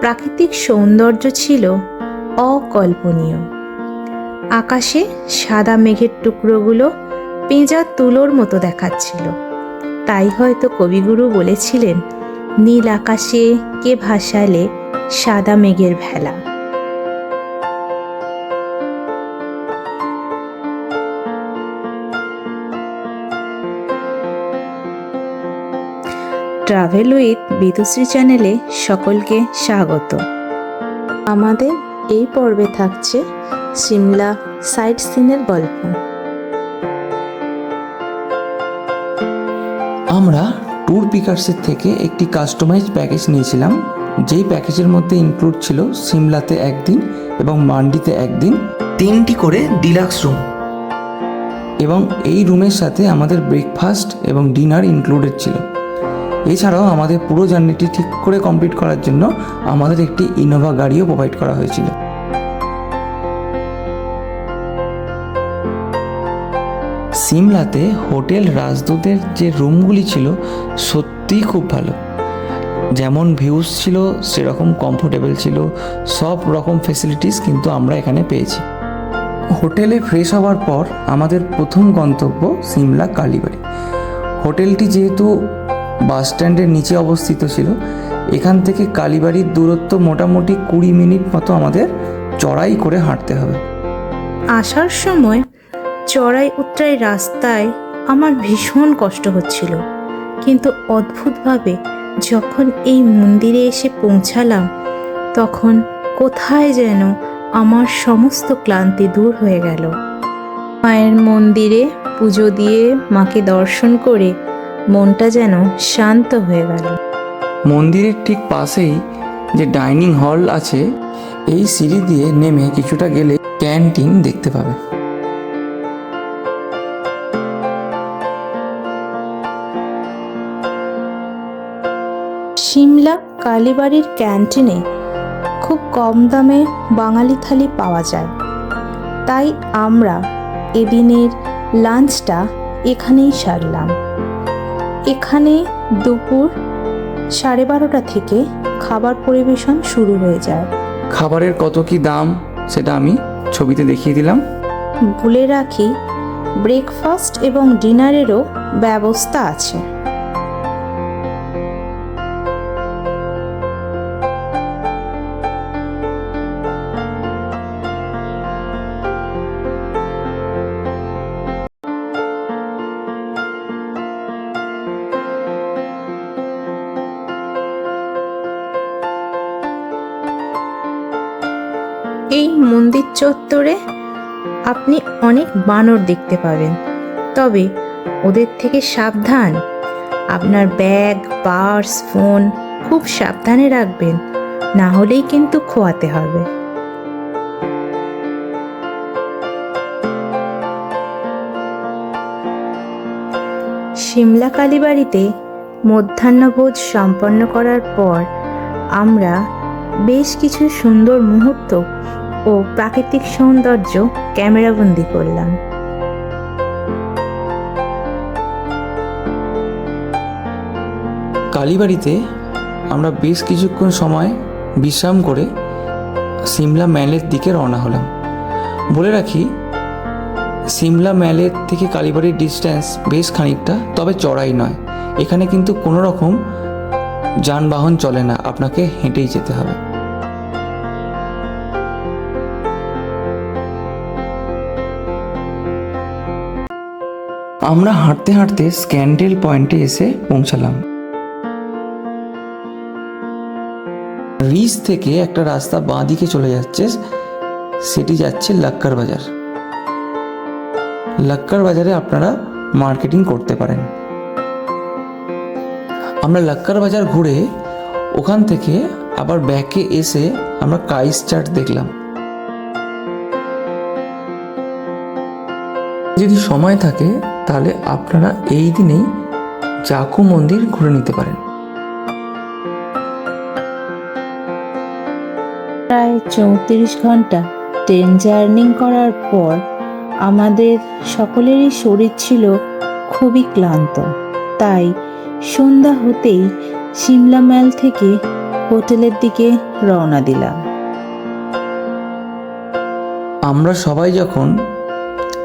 প্রাকৃতিক সৌন্দর্য ছিল অকল্পনীয়। আকাশে সাদা মেঘের টুকরোগুলো পেঁজা তুলোর মতো দেখাচ্ছিল। তাই হয়তো কবিগুরু বলেছিলেন, নীল আকাশে কে ভাসালে সাদা মেঘের ভেলা? ট্রাভেল উইথ বিদুশ্রী চ্যানেলে সকলকে স্বাগত। আমাদের এই পর্বে থাকছে সিমলা সাইট সিনের গল্প। আমরা ট্যুর পিকার্সের থেকে একটি কাস্টমাইজ প্যাকেজ নিয়েছিলাম, যেই প্যাকেজের মধ্যে ইনক্লুড ছিল সিমলাতে একদিন এবং মান্ডিতে একদিন তিনটি করে ডিলাক্স রুম। এবং এই রুমের সাথে আমাদের ব্রেকফাস্ট এবং ডিনার ইনক্লুডেড ছিল। এছাড়াও আমাদের পুরো জার্নিটি ঠিক করে কমপ্লিট করার জন্য আমাদের একটি ইনোভা গাড়িও প্রোভাইড করা হয়েছিল। সিমলাতে হোটেল রাজদূতের যে রুমগুলি ছিল সত্যিই খুব ভালো। যেমন ভিউজ ছিল, সেরকম কমফোর্টেবল ছিল, সব রকম ফেসিলিটিস কিন্তু আমরা এখানে পেয়েছি। হোটেলে ফ্রেশ হওয়ার পর আমাদের প্রথম গন্তব্য সিমলা কালীবাড়ি। হোটেলটি যেহেতু বাস স্ট্যান্ডের নিচে অবস্থিত ছিল। এখান থেকে কালীবাড়ির দূরত্ব মোটামুটি কুড়ি মিনিট মতো আমাদের চড়াই করে হাঁটতে হবে। আসার সময় চড়াই উত্তরাই রাস্তায় আমার ভীষণ কষ্ট হচ্ছিল। কিন্তু অদ্ভুতভাবে যখন এই মন্দিরে এসে পৌঁছালাম, তখন কোথায় যেন আমার সমস্ত ক্লান্তি দূর হয়ে গেল। মায়ের মন্দিরে পুজো দিয়ে মাকে দর্শন করে মনটা যেন শান্ত হয়ে গেল। মন্দিরের ঠিক পাশেই যে ডাইনিং হল আছে এই সিঁড়ি দিয়ে নেমে কিছুটা গেলে ক্যান্টিন দেখতে পাবে। সিমলা কালীবাড়ির ক্যান্টিনে খুব কম দামে বাঙালি থালি পাওয়া যায়। তাই আমরা এদিনের লাঞ্চটা এখানেই সারলাম। এখানে দুপুর সাড়ে বারোটা থেকে খাবার পরিবেশন শুরু হয়ে যায়। খাবারের কত কি দাম সেটা আমি ছবিতে দেখিয়ে দিলাম। বলে রাখি ব্রেকফাস্ট এবং ডিনারেরও ব্যবস্থা আছে। মন্দির চত্বরে আপনি অনেক বানর দেখতে পাবেন। তবে ওদের থেকে সাবধান। আপনার ব্যাগ, পার্স, ফোন খুব সাবধানে রাখবেন। না হলেই কিন্তু খোয়াতে হবে। সিমলা কালীবাড়িতে মধ্যাহ্নভোজ সম্পন্ন করার পর আমরা বেশ কিছু সুন্দর মুহূর্ত ও প্রাকৃতিক সৌন্দর্য ক্যামেরাবন্দি করলাম। কালীবাড়িতে আমরা বেশ কিছুক্ষণ সময় বিশ্রাম করে সিমলা ম্যালের দিকে রওনা হলাম। বলে রাখি, সিমলা ম্যালের থেকে কালীবাড়ির ডিস্ট্যান্স বেশ খানিকটা, তবে চড়াই নয়। এখানে কিন্তু কোনো রকম যানবাহন চলে না, আপনাকে হেঁটেই যেতে হবে। আমরা হাঁটতে হাঁটতে স্ক্যান্ডেল পয়েন্টে এসে পৌঁছালাম। রিস থেকে একটা রাস্তা বাঁ দিকে চলে যাচ্ছে, সেটি যাচ্ছে লাক্কার বাজার। লাক্কার বাজারে আপনারা মার্কেটিং করতে পারেন। আমরা লাক্কার বাজার ঘুরে ওখান থেকে আবার ব্যাকে এসে আমরা কাইস চার্ট দেখলাম। যদি সময় থাকে তাহলে আপনারা এই দিনেই জাকু মন্দির ঘুরে নিতে পারেন। প্রায় চৌত্রিশ ঘণ্টা ট্রেন জার্নি করার পর আমাদের সকলেরই শরীর ছিল খুবই ক্লান্ত। তাই সন্ধ্যা হতেই সিমলা ম্যাল থেকে হোটেলের দিকে রওনা দিলাম। আমরা সবাই যখন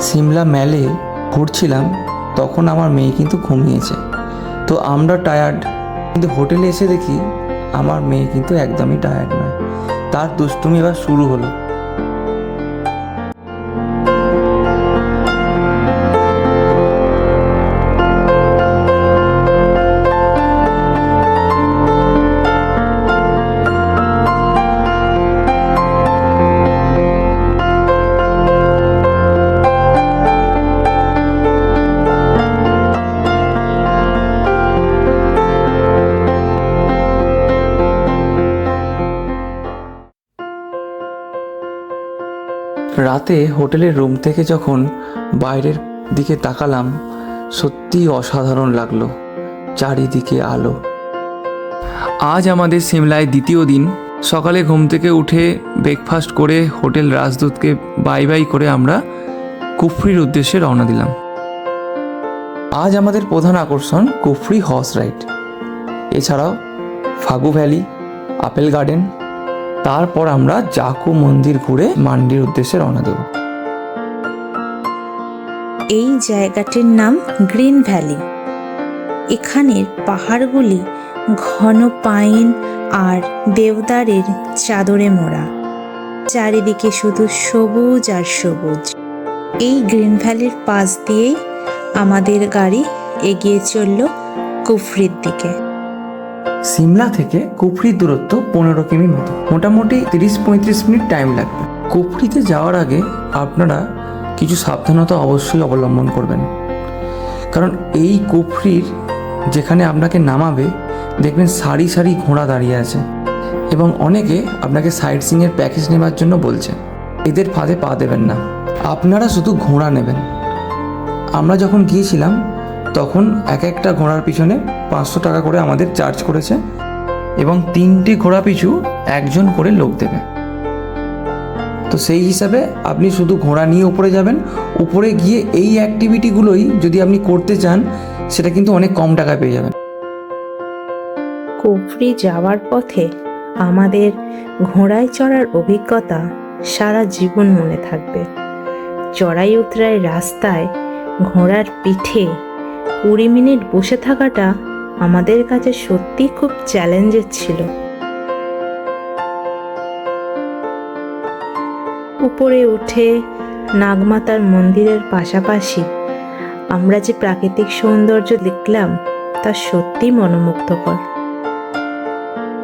সিমলা ম্যালে ঘুরছিলাম, তখন আমার মেয়ে কিন্তু ঘুমিয়েছে। তো আমরা টায়ার্ড কিন্তু হোটেলে এসে দেখি, আমার মেয়ে কিন্তু একদমই টায়ার্ড নয়। তার দুষ্টুমি এবার শুরু হলো। রাতে হোটেলের রুম থেকে যখন বাইরের দিকে তাকালাম, সত্যিই অসাধারণ লাগল চারিদিকে আলো। আজ আমাদের সিমলায় দ্বিতীয় দিন। সকালে ঘুম থেকে উঠে ব্রেকফাস্ট করে হোটেল রাজদূতকে বাই বাই করে আমরা কুফরির উদ্দেশ্যে রওনা দিলাম। আজ আমাদের প্রধান আকর্ষণ কুফরি হর্স রাইড এছাড়াও ফাগু ভ্যালি আপেল গার্ডেন তারপর আমরা জাকু মন্দির ঘুরে মান্ডির উদ্দেশ্যে রওনা দেব। এই জায়গাটির নাম গ্রিন ভ্যালি। এখানের পাহাড়গুলি ঘন পাইন আর দেওদারের চাদরে মোড়া। চারিদিকে শুধু সবুজ আর সবুজ। এই গ্রিন ভ্যালির পাশ দিয়েই আমাদের গাড়ি এগিয়ে চলল কুফরির দিকে। সিমলা থেকে কুফরির দূরত্ব পনেরো কিমি মতো। মোটামুটি তিরিশ পঁয়ত্রিশ মিনিট টাইম লাগবে। কুফরিতে যাওয়ার আগে আপনারা কিছু সাবধানতা অবশ্যই অবলম্বন করবেন। কারণ এই কুফরির যেখানে আপনাকে নামাবে, দেখবেন সারি সারি ঘোড়া দাঁড়িয়ে আছে। এবং অনেকে আপনাকে সাইট সিংয়ের প্যাকেজ নেবার জন্য বলছে, এদের ফাঁদে পা দেবেন না। আপনারা শুধু ঘোড়া নেবেন। আমরা যখন গিয়েছিলাম তখন এক একটা ঘোড়ার পিছনে পাঁচশো টাকা করে আমাদের চার্জ করেছে এবং তিনটি ঘোড়া পিছু একজন করে লোক দেবে। তো সেই হিসাবে আপনি শুধু ঘোড়া নিয়ে উপরে যাবেন, উপরে গিয়ে এই অ্যাক্টিভিটিগুলোই যদি আপনি করতে চান, সেটা কিন্তু অনেক কম টাকায় পেয়ে যাবেন। কুফরি যাওয়ার পথে আমাদের ঘোড়ায় চড়ার অভিজ্ঞতা সারা জীবন মনে থাকবে। চড়াই উতরাই রাস্তায় ঘোড়ার পিঠে কুড়ি মিনিট বসে থাকাটা আমাদের কাছে সত্যি খুব চ্যালেঞ্জের ছিল। উপরে উঠে নাগমাতার মন্দিরের পাশাপাশি আমরা যে প্রাকৃতিক সৌন্দর্য দেখলাম, তা সত্যি মনোমুগ্ধকর।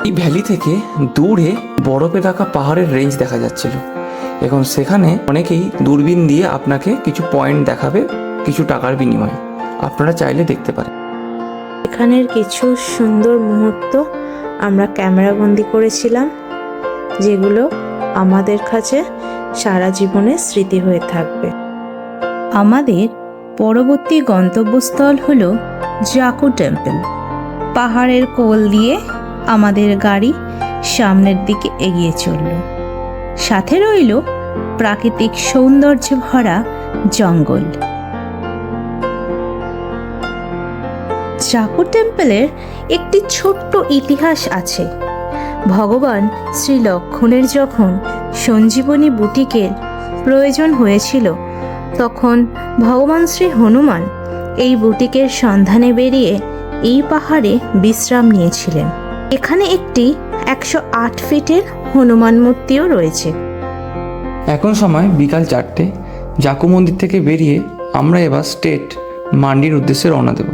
এই ভ্যালি থেকে দূরে বরফে ঢাকা পাহাড়ের রেঞ্জ দেখা যাচ্ছিল। এখন সেখানে অনেকেই দূরবীন দিয়ে আপনাকে কিছু পয়েন্ট দেখাবে, কিছু টাকার বিনিময়ে। আপনারা চাইলে দেখতে পারেন। এখানের কিছু সুন্দর মুহূর্ত আমরা ক্যামেরাবন্দি করেছিলাম যেগুলো আমাদের কাছে সারা জীবনের স্মৃতি হয়ে থাকবে। আমাদের পরবর্তী গন্তব্যস্থল হল জাকু টেম্পল। পাহাড়ের কোল দিয়ে আমাদের গাড়ি সামনের দিকে এগিয়ে চলল। সাথে রইল প্রাকৃতিক সৌন্দর্যে ভরা জঙ্গল। জাকু টেম্পলের একটি ছোট্ট ইতিহাস আছে। ভগবান শ্রী লক্ষণের যখন সঞ্জীবনী বুটিকের প্রয়োজন হয়েছিল, তখন ভগবান শ্রী হনুমান এই বুটিকের সন্ধানে বেরিয়ে এই পাহাড়ে বিশ্রাম নিয়েছিলেন। এখানে একটি একশো আট ফিটের হনুমান মূর্তিও রয়েছে। এখন সময় বিকাল চারটে। জাকু মন্দির থেকে বেরিয়ে আমরা এবার স্টেট মান্ডির উদ্দেশ্যে রওনা দেব।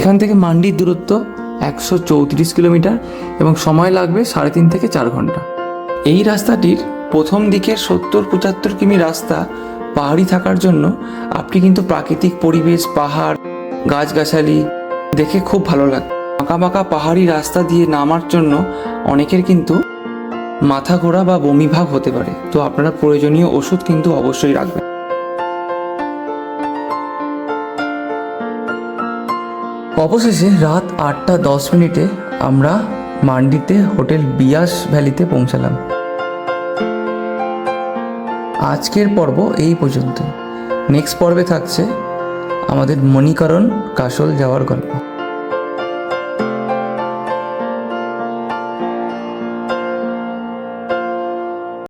এখান থেকে মান্ডির দূরত্ব একশো চৌত্রিশ কিলোমিটার এবং সময় লাগবে সাড়ে তিন থেকে চার ঘণ্টা। এই রাস্তাটির প্রথম দিকের সত্তর পঁচাত্তর কিমি রাস্তা পাহাড়ি থাকার জন্য আপনি কিন্তু প্রাকৃতিক পরিবেশ, পাহাড়, গাছগাছালি দেখে খুব ভালো লাগে। আঁকা বাঁকা পাহাড়ি রাস্তা দিয়ে নামার জন্য অনেকের কিন্তু মাথা ঘোরা বা বমি ভাব হতে পারে। তো আপনারা প্রয়োজনীয় ওষুধ কিন্তু অবশ্যই রাখবেন। অবশেষে রাত আটটা দশ মিনিটে আমরা মান্ডিতে হোটেল বিয়াস ভ্যালিতে পৌঁছালাম। আজকের পর্ব এই পর্যন্ত নেক্সট পর্বে থাকছে আমাদের মণিকরণ কাশল যাওয়ার গল্প।